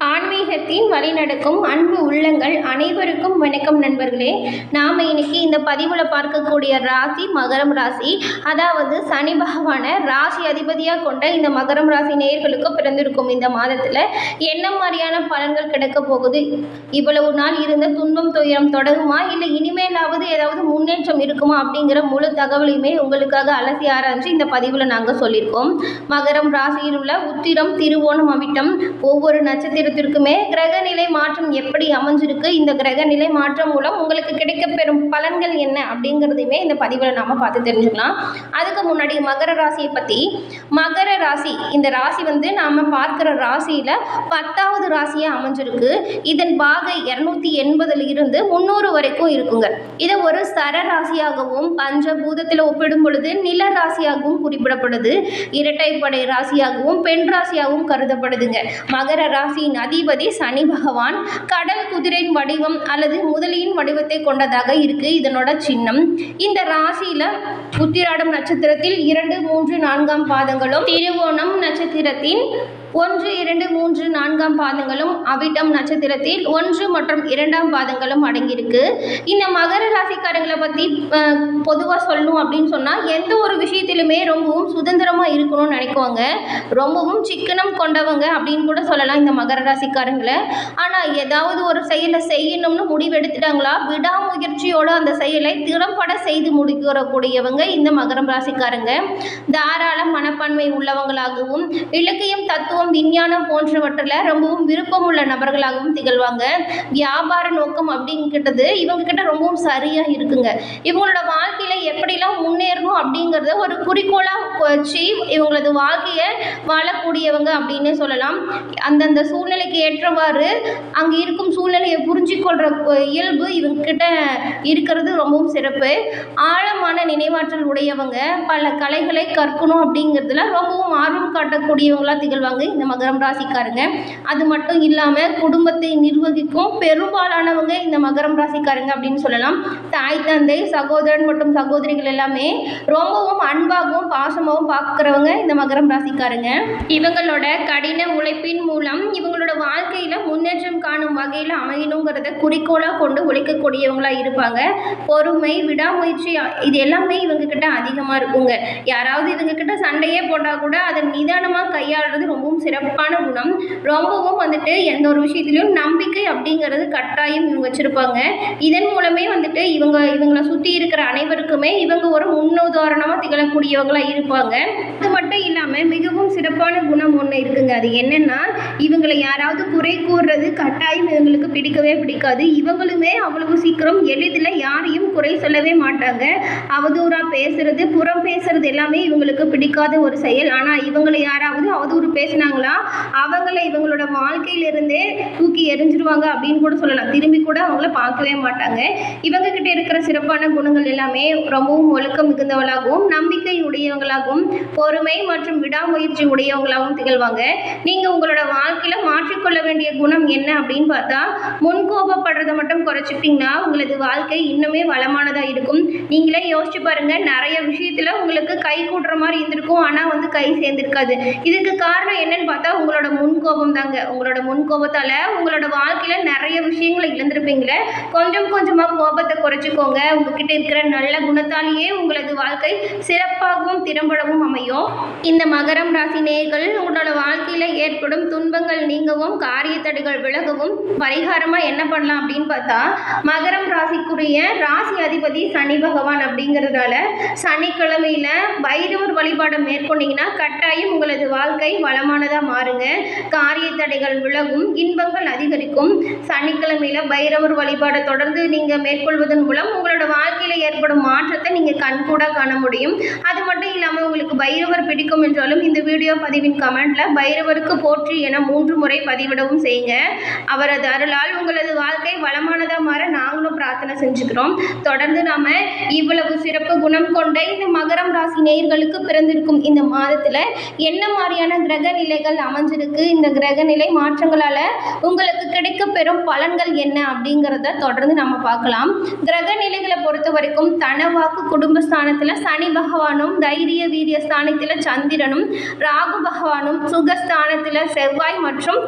on ஆன்மீகத்தின் வழிநடக்கும் அன்பு உள்ளங்கள் அனைவருக்கும் வணக்கம் நண்பர்களே. நாம் இன்னைக்கு இந்த பதிவில் பார்க்கக்கூடிய ராசி மகரம் ராசி அதாவது சனி பகவானை ராசி அதிபதியாக கொண்ட இந்த மகரம் ராசி நேயர்களுக்கு பிறந்திருக்கும் இந்த மாதத்தில் என்ன மாதிரியான பலன்கள் கிடைக்க போகுது? இவ்வளவு நாள் இருந்த துன்பம் துயரம் தொடருமா? இல்லை இனிமேலாவது ஏதாவது முன்னேற்றம் இருக்குமா? அப்படிங்கிற முழு தகவலையுமே உங்களுக்காக அலசி ஆராய்ஞ்சு இந்த பதிவில் நாங்கள் சொல்லியிருக்கோம். மகரம் ராசியில் உள்ள உத்திரம் திருவோணம் அவிட்டம் ஒவ்வொரு நட்சத்திரத்திற்குமே கிரக நிலை மாற்றம் எப்படி அமைஞ்சிருக்கு? இந்த கிரக நிலை மாற்றம் மூலம் உங்களுக்கு கிடைக்கப்பெறும் பலன்கள் என்ன? அப்படிங்கிறதையுமே இந்த பதிவில் நாம் பார்த்து தெரிஞ்சுக்கலாம். அதுக்கு முன்னாடி மகர ராசியை பற்றி மகர ராசி இந்த ராசி வந்து நாம் பார்க்குற ராசியில் பத்தாவது ராசியாக அமைஞ்சிருக்கு. இதன் பாகை இரநூத்தி எண்பதுல இருந்து முந்நூறு வரைக்கும் இருக்குங்க. இதை ஒரு சர ராசியாகவும் பஞ்சபூதத்தில் ஒப்பிடும் பொழுது நில ராசியாகவும் குறிப்பிடப்படுது. இரட்டைப்படை ராசியாகவும் பெண் ராசியாகவும் கருதப்படுதுங்க. மகர ராசியின் அதிபதி சனி பகவான் கடல் குதிரையின் வடிவம் அல்லது முதலியின் வடிவத்தை கொண்டதாக இருக்கு. இதனோட சின்னம். இந்த ராசியில உத்திராடம் நட்சத்திரத்தில் இரண்டு மூன்று நான்காம் பாதங்களும் திருவோணம் நட்சத்திரத்தின் ஒன்று இரண்டு மூன்று நான்காம் பாதங்களும் அவிட்டம் நட்சத்திரத்தில் ஒன்று மற்றும் இரண்டாம் பாதங்களும் அடங்கியிருக்கு. இந்த மகர ராசிக்காரங்களை பற்றி பொதுவாக சொல்லணும் அப்படின்னு சொன்னால் எந்த ஒரு விஷயத்திலுமே ரொம்பவும் சுதந்திரமாக இருக்கணும்னு நினைக்குவாங்க ரொம்பவும் சிக்கனம் கொண்டவங்க அப்படின்னு கூட சொல்லலாம் இந்த மகர ராசிக்காரங்களை. ஆனால் ஏதாவது ஒரு செயலை செய்யணும்னு முடிவெடுத்துட்டாங்களா விடாமுயற்சியோட அந்த செயலை திறம்பட செய்து முடிக்கிறக்கூடியவங்க இந்த மகரம் ராசிக்காரங்க. தாராள மனப்பான்மை உள்ளவங்களாகவும் இலக்கியம் தத்துவம் விஞ்ஞானம் போன்றவற்றில் ரொம்பவும் விருப்பமுள்ள நபர்களாகவும் திகழ்வாங்க. வியாபார நோக்கம் அப்படிங்கிறது இவங்க கிட்ட ரொம்பவும் சரியாக இருக்குங்க. இவங்களோட வாழ்க்கையில் எப்படிலாம் முன்னேறணும் அப்படிங்கிறத ஒரு குறிக்கோளாக வச்சு இவங்களது வாழ்க்கையை வாழக்கூடியவங்க அப்படின்னு சொல்லலாம். அந்தந்த சூழ்நிலைக்கு ஏற்றவாறு அங்கே இருக்கும் சூழ்நிலையை புரிஞ்சிக்கொள்கிற இயல்பு இவங்க கிட்ட இருக்கிறது ரொம்பவும் சிறப்பு. ஆழமான நினைவாற்றல் உடையவங்க பல கலைகளை கற்கணும் அப்படிங்கிறதுல ரொம்பவும் ஆர்வம் காட்டக்கூடியவங்களாக திகழ்வாங்க. இந்த மகரம் ராசிக்காரங்க. அது மட்டும் இல்லாமல் குடும்பத்தை நிர்வகிக்கும் பெரும்பாலானவங்க இந்த மகரம் ராசிக்காரங்க அப்படின்னு சொல்லலாம். தாய் தந்தை சகோதரன் மற்றும் சகோதரிகள் எல்லாமே ரொம்பவும் அன்பாகவும் பாசமாகவும் பார்க்குறவங்க இந்த மகரம் ராசிக்காரங்க. இவங்களோட கடின உழைப்பின் மூலம் இவங்களோட வாழ்க்கையில் முன்னேற்றம் காணும் வகையில் அமையணுங்கிறத குறிக்கோளாக கொண்டு உழைக்கக்கூடியவங்களாக இருப்பாங்க. பொறுமை விடாமுயற்சி இது எல்லாமே இவங்க கிட்ட அதிகமாக இருக்குங்க. யாராவது இவங்க கிட்ட சண்டையே போட்டால் கூட அதை நிதானமாக கையாளுறது ரொம்பவும் சிறப்பான குணம். ரொம்பவும் வந்துட்டு எந்த ஒரு விஷயத்துலையும் நம்பிக்கை அப்படிங்கிறது கட்டாயம் இவங்க வச்சுருப்பாங்க. இதன் மூலமே வந்துட்டு இவங்க இவங்களை சுற்றி இருக்கிற அனைவருக்குமே இவங்க ஒரு முன்னுதாரணமாக திகழக்கூடியவங்களாக இருப்பாங்க. அது மட்டும் இல்லாமல் மிகவும் சிறப்பான குணம் ஒன்று இருக்குங்க. அது என்னென்னா இவங்களை யாராவது குறை கூறுறது கட்டாயம் இவங்களுக்கு பிடிக்கவே பிடிக்காது. இவங்களுமே அவ்வளவு சீக்கிரம் எளிதில் யாரையும் குறை சொல்லவே மாட்டாங்க. அவதூறாக பேசுறது புறம் பேசுறது எல்லாமே இவங்களுக்கு பிடிக்காத ஒரு செயல். ஆனால் இவங்களை யாராவது அவதூறு பேசினாங்களா அவங்கள இவங்களோட வாழ்க்கையிலிருந்தே தூக்கி எரிஞ்சிருவாங்க அப்படின்னு கூட சொல்லலாம். திரும்பி கூட அவங்கள பார்க்கவே மாட்டாங்க. இவங்க கிட்ட இருக்கிற சிறப்பான குணங்கள் எல்லாமே ரொம்பவும் ஒழுக்கம் மிகுந்தவளாகவும் நம்பிக்கை உடையவங்களாகவும் பொறுமை மற்றும் விடாமுயற்சி உடையவங்களாகவும் திகழ்வாங்க. நீங்கள் உங்களோட வாழ்க்கையில் மாற்றிக்கொள்ள வேண்டிய குணம் என்ன அப்படின்னு பார்த்தா முன்கோபப்படுறதை மட்டும் குறைச்சிட்டிங்கன்னா உங்களது வாழ்க்கை இன்னுமே வளமானதாக இருக்கும். நீங்களே யோசிச்சு பாருங்க நிறைய விஷயத்தில் உங்களுக்கு கை கூட்டுற மாதிரி இருந்திருக்கும். ஆனால் வந்து கை சேர்ந்திருக்காது. இதுக்கு காரணம் என்னன்னு பார்த்தா உங்களோட முன்கோபம் தாங்க உங்களோட முன்கோபத்தால் உங்களோட வாழ்க்கையில் நிறைய விஷயங்களை இழந்திருப்பீங்களே. கொஞ்சம் கொஞ்சமாக கோபத்தை குறைச்சிக்கோங்க. உங்ககிட்ட இருக்கிற நல்ல குணத்தாலேயே உங்களது வாழ்க்கை சிறப்பாகவும் திறம்படவும் அமையும். இந்த மகரம் ராசி நேர்கள் உங்களோட வாழ்க்கையில் ஏற்படும் துன்பங்கள் நீங்கவும் காரிய தடைகள் விலகவும் பரிகாரமாக என்ன பண்ணலாம் அப்படின்னு பார்த்தா மகரம் ராசிக்குரிய ராசி அதிபதி சனி பகவான் அப்படிங்கிறதால சனிக்கிழமையில் பைரவர் வழிபாடு மேற்கொண்டீங்கன்னா கட்டாயம் உங்களது வாழ்க்கை வளமானதாக மாறுங்க. காரிய தடைகள் விலகும் இன்பங்கள் அதிகரிக்கும். சனிக்கிழமையில் பைரவர் வழிபாடை தொடர்ந்து நீங்கள் மேற்கொள்வதன் மூலம் உங்களோட வாழ்க்கையில் ஏற்படும் மாற்றத்தை நீங்கள் கண்கூட காண முடியும். அது மட்டும் இல்லாமல் உங்களுக்கு பைரவர் பிடிக்கும் என்றாலும் இந்த வீடியோ பதிவின் கமெண்ட்டில் பைரவருக்கு போற்றி என மூன்று முறை பதிவிடவும் செய்யுங்க. அவரது அருளால் உங்களது வாழ்க்கை வளமானதாக மாற நாங்களும் பிரார்த்தனை செஞ்சுக்கிறோம். தொடர்ந்து நாம இவ்வளவு சிறப்பு குணம் கொண்ட இந்த மகரம் ராசி நேயர்களுக்கு பிறந்திருக்கும் இந்த மாதத்தில் என்ன மாதிரியான கிரக நிலை நிலைகள் அமைஞ்சிருக்கு. இந்த கிரக நிலை மாற்றங்களால் உங்களுக்கு கிடைக்க பெறும் பலன்கள் என்ன அப்படிங்கிறத தொடர்ந்து நம்ம பார்க்கலாம். கிரக நிலைகளை பொறுத்த வரைக்கும் தனவாக்கு குடும்பஸ்தானத்தில் சனி பகவானும் தைரிய வீரிய ஸ்தானத்தில் சந்திரனும் ராகு பகவானும் சுகஸ்தானத்தில் செவ்வாய் மற்றும்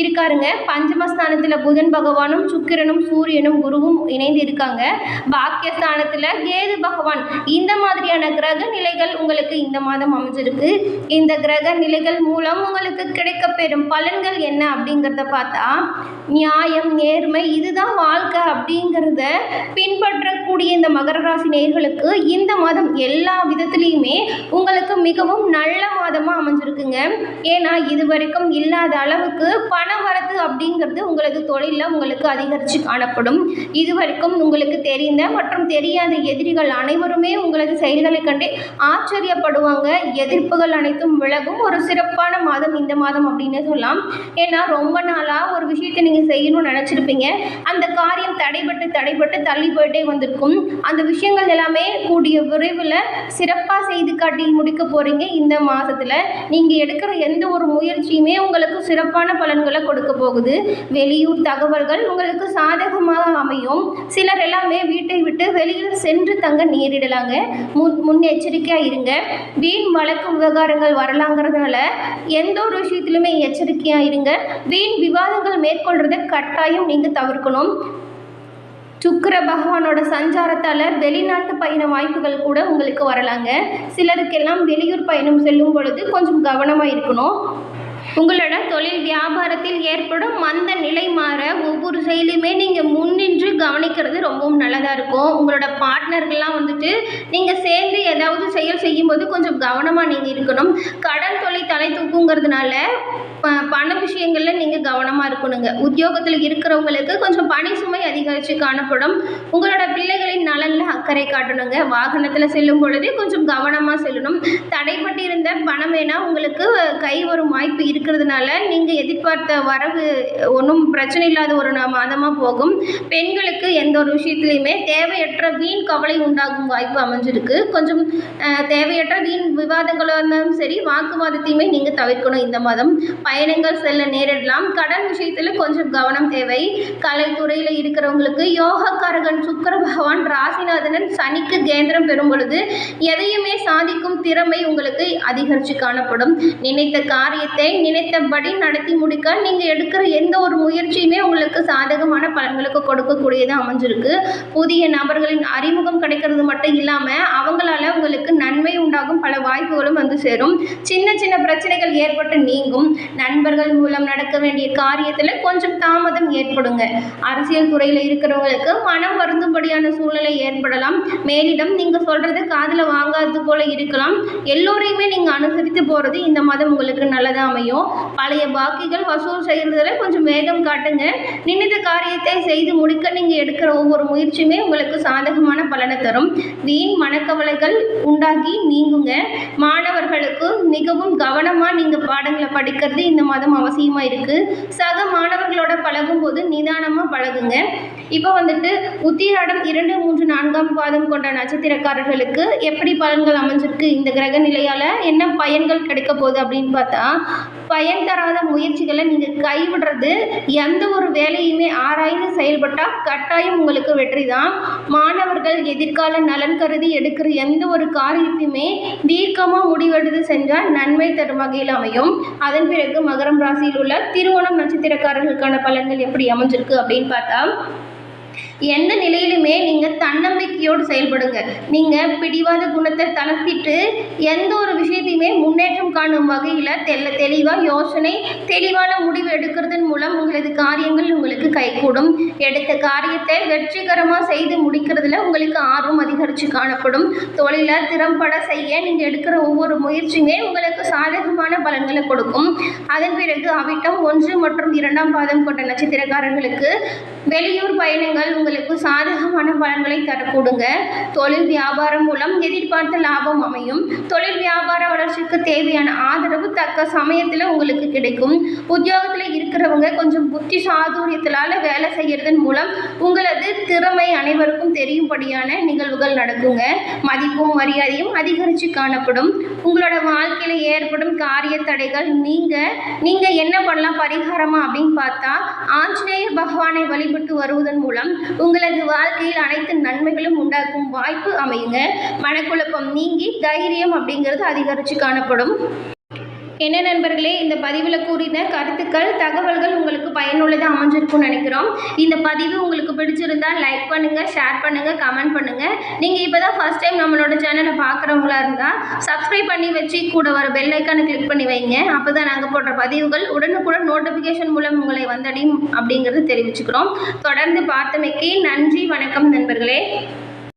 இருக்காருங்க. பஞ்சமஸ்தானத்தில் புதன் பகவானும் சுக்கிரனும் சூரியனும் குருவும் இணைந்து இருக்காங்க. பாக்கியஸ்தானத்தில் கேது பகவான். இந்த மாதிரியான கிரக நிலைகள் உங்களுக்கு இந்த மாதம் அமைஞ்சிருக்கு. இந்த கிரக நிலைகள் மூலம் உங்களுக்கு கிடைக்கப்பெறும் பலன்கள் என்ன அப்படிங்கிறத பார்த்தா நியாயம் நேர்மை இதுதான் வாழ்க்கை அப்படிங்கிறத பின்பற்றக்கூடிய இந்த மகர ராசி நேர்களுக்கு இந்த மாதம் எல்லா விதத்துலேயுமே உங்களுக்கு மிகவும் நல்ல மாதமாக அமைஞ்சிருக்குங்க. ஏன்னா இது வரைக்கும் இல்லாத அளவுக்கு பண வரத்து அப்படிங்கிறது உங்களது தொழிலில் உங்களுக்கு அதிகரித்து காணப்படும். இது வரைக்கும் உங்களுக்கு தெரிந்த மற்றும் தெரியாத எதிரிகள் அனைவருமே உங்களது செயல்களை கண்டு ஆச்சரியப்படுவாங்க. எதிர்ப்புகள் அனைத்தும் விலகும். ஒரு சிறப்பான மாதம் மாதம் இந்த மாதம் அப்படின்னு சொல்லலாம். ஏன்னா ரொம்ப நாளாக ஒரு விஷயத்தை நீங்கள் செய்யணும்னு நினச்சிருப்பீங்க. அந்த காரியம் தடைபட்டு தடைபட்டு தள்ளி போயிட்டே வந்திருக்கும். அந்த விஷயங்கள் எல்லாமே கூடிய விரைவில் சிறப்பாக செய்து காட்டி முடிக்க போகிறீங்க இந்த மாதத்தில் நீங்கள் எடுக்கிற எந்த ஒரு முயற்சியுமே உங்களுக்கு சிறப்பான பலன்களை கொடுக்க போகுது. வெளியூர் தகவல்கள் உங்களுக்கு சாதகமாக அமையும். சிலர் எல்லாமே வீட்டை விட்டு வெளியில் சென்று தங்க நேரிடலாங்க. முன் முன்னெச்சரிக்கையாக இருங்க. வீண் வழக்கு விவகாரங்கள் வரலாங்கிறதுனால எந்த ஒரு விஷயத்திலுமே எச்சரிக்கையாக இருங்க வீண் விவாதங்கள் மேற்கொள்றதை கட்டாயம் நீங்கள் தவிர்க்கணும். சுக்கர பகவானோட சஞ்சாரத்தால் வெளிநாட்டு பயண வாய்ப்புகள் கூட உங்களுக்கு வரலாங்க. சிலருக்கெல்லாம் வெளியூர் பயணம் செல்லும் பொழுது கொஞ்சம் கவனமாக இருக்கணும். உங்களோட தொழில் வியாபாரத்தில் ஏற்படும் மந்த நிலை மாற ஒவ்வொரு செயலையுமே நீங்கள் முன்னின்று கவனிக்கிறது ரொம்பவும் நல்லதாக இருக்கும். உங்களோட பார்ட்னர்கள்லாம் வந்துட்டு நீங்கள் சேர்ந்து ஏதாவது செயல் செய்யும்போது கொஞ்சம் கவனமாக நீங்கள் இருக்கணும். கடன் தொழில் தலை தூக்குங்கிறதுனால ப பண விஷயங்களில் நீங்கள் கவனமாக இருக்கணுங்க. உத்தியோகத்தில் இருக்கிறவங்களுக்கு கொஞ்சம் பணி நிகழ்ச்சி காணப்படும். உங்களோட பிள்ளைகளின் நலனில் அக்கறை காட்டணுங்க. வாகனத்தில் செல்லும் பொழுது கொஞ்சம் கவனமாக செல்லணும். தடைப்பட்டு இருந்த பணம் வேணா உங்களுக்கு கை வரும் வாய்ப்பு இருக்கிறதுனால நீங்கள் எதிர்பார்த்த வரவு ஒன்றும் பிரச்சனை இல்லாத ஒரு நா- மாதமாக போகும். பெண்களுக்கு எந்த ஒரு விஷயத்துலையுமே தேவையற்ற வீண் கவலை உண்டாகும் வாய்ப்பு அமைஞ்சிருக்கு. கொஞ்சம் தேவையற்ற வீண் விவாதங்களாக இருந்தாலும் சரி வாக்குவாதத்தையுமே நீங்கள் தவிர்க்கணும் இந்த மாதம். பயணங்கள் செல்ல நேரிடலாம். கடன் விஷயத்தில் கொஞ்சம் கவனம் தேவை. கலைத்துறையில் இருக்கிறவங்களுக்கு யோகக்காரகன் சுக்கிர பகவான் ராசிநாதனன் சனிக்கு கேந்திரம் பெறும் பொழுது எதையுமே சாதிக்கும் திறமை உங்களுக்கு அதிகரித்து காணப்படும். நினைத்த காரியத்தை நினைத்தபடி நடத்தி முடிக்க நீங்கள் எடுக்கிற எந்த ஒரு முயற்சியுமே உங்களுக்கு சாதகமான பலன்களுக்கு கொடுக்கக்கூடியதாக அமைஞ்சிருக்கு. புதிய நபர்களின் அறிமுகம் கிடைக்கிறது மட்டும் இல்லாமல் அவங்களால உங்களுக்கு நன்மை உண்டாகும் பல வாய்ப்புகளும் வந்து சேரும். சின்ன சின்ன பிரச்சனைகள் ஏற்பட்டு நீங்கும். நண்பர்கள் மூலம் நடக்க வேண்டிய காரியத்தில் கொஞ்சம் தாமதம் ஏற்படுங்க. அரசியல் துறையில் இருக்கிறவங்களுக்கு மனம் வருந்தும்படியான சூழ்நிலை ஏற்படலாம். மேலிடம் நீங்கள் சொல்கிறது காதில் வாங்காதது போல இருக்கலாம். எல்லோரையுமே நீங்கள் அனுசரித்து போகிறது இந்த மாதம் உங்களுக்கு நல்லதாக அமையும். பழைய பாக்கிகள் வசூல் செய்கிறதுல கொஞ்சம் வேகம் காட்டுங்க. நினைத்த காரியத்தை செய்து முடிக்க நீங்கள் எடுக்கிற ஒவ்வொரு முயற்சியுமே உங்களுக்கு சாதகமான பலனை தரும். வீண் மனக்கவலைகள் உண்டாகி நீங்குங்க. மாணவர்களுக்கு மிகவும் கவனமாக நீங்கள் பாடங்களை படிக்கிறது இந்த மாதம் அவசியமாக இருக்குது சக மாணவர்களோட பழகும்போது நிதானமாக பழகுங்க. இப்போ வந்துட்டு உத்திராடம் இரண்டு மூன்று நான்காம் பாதம் கொண்ட நட்சத்திரக்காரர்களுக்கு எப்படி பலன்கள் அமைஞ்சிருக்கு இந்த கிரக நிலையால்? என்ன பயன்கள் கிடைக்க போகுது அப்படின்னு பார்த்தா பயன் தராத முயற்சிகளை நீங்கள் கைவிடுறது எந்த ஒரு வேலையுமே ஆராய்ந்து செயல்பட்டால் கட்டாயம் உங்களுக்கு வெற்றி தான். மாணவர்கள் எதிர்கால நலன் கருதி எடுக்கிற எந்த ஒரு காரியத்தையுமே தீர்க்கமாக முடிவெடுத்து செஞ்சால் நன்மை தரும் வகையில் அமையும். அதன் பிறகு மகரம் ராசியில் உள்ள திருவோணம் நட்சத்திரக்காரர்களுக்கான பலன்கள் எப்படி அமைஞ்சிருக்கு அப்படின்னு பார்த்தா Okay. எந்த நிலையிலுமே நீங்கள் தன்னம்பிக்கையோடு செயல்படுங்க. நீங்கள் பிடிவாத குணத்தை தளர்த்திட்டு எந்த ஒரு விஷயத்தையுமே முன்னேற்றம் காணும் வகையில் தெல்ல தெளிவாக யோசனை தெளிவான முடிவு எடுக்கிறதன் மூலம் உங்களது காரியங்கள் உங்களுக்கு கைகூடும். எடுத்த காரியத்தை வெற்றிகரமாக செய்து முடிக்கிறதுல உங்களுக்கு ஆர்வம் அதிகரித்து காணப்படும். தொழிலை திறம்பட செய்ய நீங்கள் எடுக்கிற ஒவ்வொரு முயற்சியுமே உங்களுக்கு சாதகமான பலன்களை கொடுக்கும். அதன் பிறகு அவிட்டம் ஒன்று மற்றும் இரண்டாம் பாதம் கொண்ட நட்சத்திரக்காரர்களுக்கு வெளியூர் பயணங்கள் உங்களுக்கு உங்களுக்கு சாதகமான பலன்களை தரக்கூடுங்க. தொழில் வியாபாரம் மூலம் எதிர்பார்த்த லாபம் அமையும். தொழில் வியாபார வளர்ச்சிக்கு தேவையான ஆதரவு தக்க சமயத்தில் உங்களுக்கு கிடைக்கும். உத்தியோகத்தில் இருக்கிறவங்க கொஞ்சம் புத்தி சாதுரியத்தினால வேலை செய்கிறதன் மூலம் உங்களது திறமை அனைவருக்கும் தெரியும்படியான நிகழ்வுகள் நடக்குங்க. மதிப்பும் மரியாதையும் அதிகரித்து காணப்படும். உங்களோட வாழ்க்கையில் ஏற்படும் காரிய தடைகள் நீங்கள் நீங்கள் என்ன பண்ணலாம் பரிகாரமா அப்படின்னு பார்த்தா ஆஞ்சநேயர் பகவானை வழிபட்டு வருவதன் மூலம் உங்களது வாழ்க்கையில் அனைத்து நன்மைகளும் உண்டாக்கும் வாய்ப்பு அமையுங்க. மனக்குழப்பம் நீங்கி தைரியம் அப்படிங்கிறது அதிகரித்து காணப்படும். என்ன நண்பர்களே இந்த பதிவில் கூறின கருத்துக்கள் தகவல்கள் உங்களுக்கு பயனுள்ளதாக அமைஞ்சிருக்கும்னு நினைக்கிறோம். இந்த பதிவு உங்களுக்கு பிடிச்சிருந்தா லைக் பண்ணுங்கள் ஷேர் பண்ணுங்கள் கமெண்ட் பண்ணுங்கள் நீங்கள் இப்போ தான் ஃபஸ்ட் டைம் நம்மளோட சேனலை பார்க்குறவங்களா இருந்தால் சப்ஸ்கிரைப் பண்ணி வச்சு கூட வர பெல் ஐக்கானை கிளிக் பண்ணி வைங்க. அப்போ தான் நாங்கள் போடுற பதிவுகள் உடனுக்குடன் நோட்டிஃபிகேஷன் மூலம் உங்களை வந்தடையும் அப்படிங்கிறது தெரிவிச்சுக்கிறோம். தொடர்ந்து பார்த்தமைக்கு நன்றி வணக்கம் நண்பர்களே.